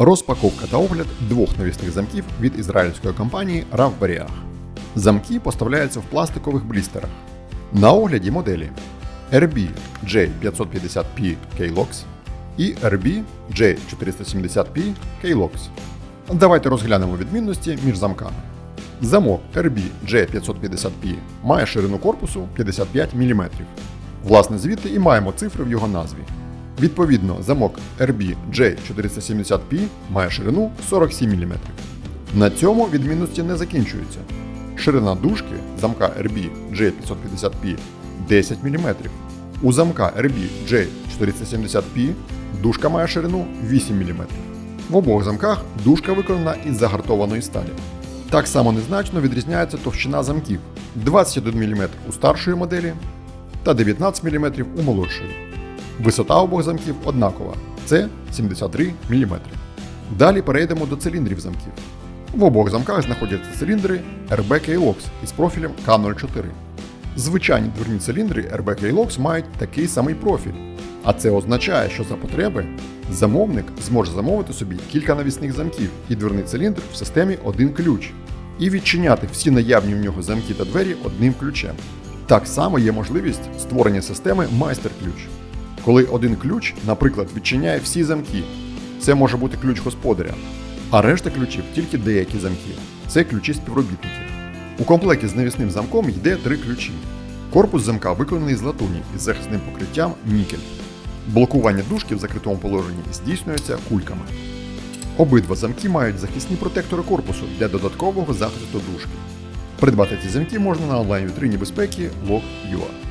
Розпаковка та огляд двох навісних замків від ізраїльської компанії RavBariach. Замки поставляються в пластикових блістерах. На огляді моделі RB J550P K-Lox і RB J470P K-Lox. Давайте розглянемо відмінності між замками. Замок RB J550P має ширину корпусу 55 мм. Власне, звідти і маємо цифри в його назві. Відповідно, замок RB J470P має ширину 47 мм. На цьому відмінності не закінчуються. Ширина дужки замка RB J550P 10 мм. У замка RB J470P дужка має ширину 8 мм. В обох замках дужка виконана із загартованої сталі. Так само незначно відрізняється товщина замків 21 мм у старшої моделі та 19 мм у молодшої. Висота обох замків однакова це 73 мм. Далі перейдемо до циліндрів замків. В обох замках знаходяться циліндри RB K-Lox із профілем K04. Звичайні дверні циліндри RB K-Lox мають такий самий профіль. А це означає, що за потреби замовник зможе замовити собі кілька навісних замків і дверний циліндр в системі один ключ і відчиняти всі наявні в нього замки та двері одним ключем. Так само є можливість створення системи майстер-ключ, коли один ключ, наприклад, відчиняє всі замки. Це може бути ключ господаря, а решта ключів тільки деякі замки. Це ключі співробітників. У комплекті з навісним замком йде три ключі. Корпус замка виконаний з латуні із захисним покриттям нікель. Блокування дужки в закритому положенні здійснюється кульками. Обидва замки мають захисні протектори корпусу для додаткового захисту дужки. Придбати ці замки можна на онлайн-вітрині безпеки Lock.ua.